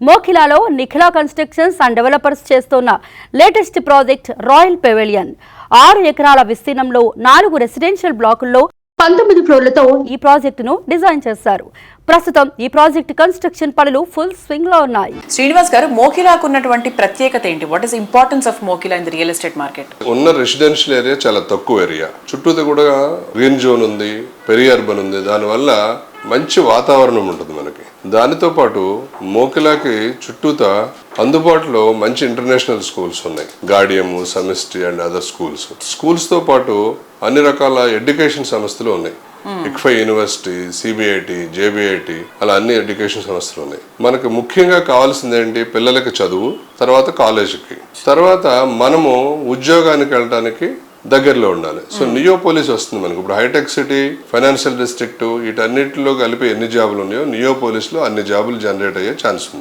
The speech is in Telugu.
మోఖిలాలో నిఖిలా కన్స్ట్రక్షన్స్ అండ్ డెవలపర్స్ చేస్తున్న లేటెస్ట్ ప్రాజెక్ట్ రాయల్ పెవిలియన్. ఆరు ఎకరాల విస్తీర్ణంలో నాలుగు రెసిడెన్షియల్ బ్లాకుల్లో పంతొమ్మిది ఫ్లోర్లతో ఈ ప్రాజెక్టును డిజైన్ చేశారు. ప్రస్తుతం ఈ ప్రాజెక్టు కన్స్ట్రక్షన్ పనులు ఫుల్ స్వింగ్లో ఉన్నాయి. శ్రీనివాస్ గారు మోకిలాకు ఉన్నటువంటి ప్రత్యేకత ఏంటి? What is importance of Mokila in the real estate market ఉన్న రెసిడెన్షియల్ ఏరియా చాలా తక్కువ ఏరియా చుట్టూతో కూడా గ్రీన్ జోన్ ఉంది పెరి అర్బన్ ఉంది. దానివల్ల మంచి వాతావరణం ఉంటుంది మనకి. దానితో పాటు మోకిలాకి చుట్టూత అందుబాటులో మంచి ఇంటర్నేషనల్ స్కూల్స్ ఉన్నాయి. గాడియము సమిస్ట్రీ అండ్ అదర్ స్కూల్స్. స్కూల్స్తో పాటు అన్ని రకాల ఎడ్యుకేషన్ సంస్థలు ఉన్నాయి. ఇక్ఫై యూనివర్సిటీ సిబిఐటి జేబిఐటి అలా అన్ని ఎడ్యుకేషన్ సంస్థలు ఉన్నాయి. మనకు ముఖ్యంగా కావాల్సింది ఏంటి? పిల్లలకి చదువు తర్వాత కాలేజీకి. తర్వాత మనము ఉద్యోగానికి వెళ్ళడానికి దగ్గరలో ఉండాలి. సో నియోపోలిస్ వస్తుంది మనకు. ఇప్పుడు హైటెక్ సిటీ ఫైనాన్షియల్ డిస్ట్రిక్ట్ వీటన్నిటిలో కలిపి ఎన్ని జాబులు ఉన్నాయో నియోపోలిస్లో అన్ని జాబులు జనరేట్ అయ్యే ఛాన్స్ ఉంది.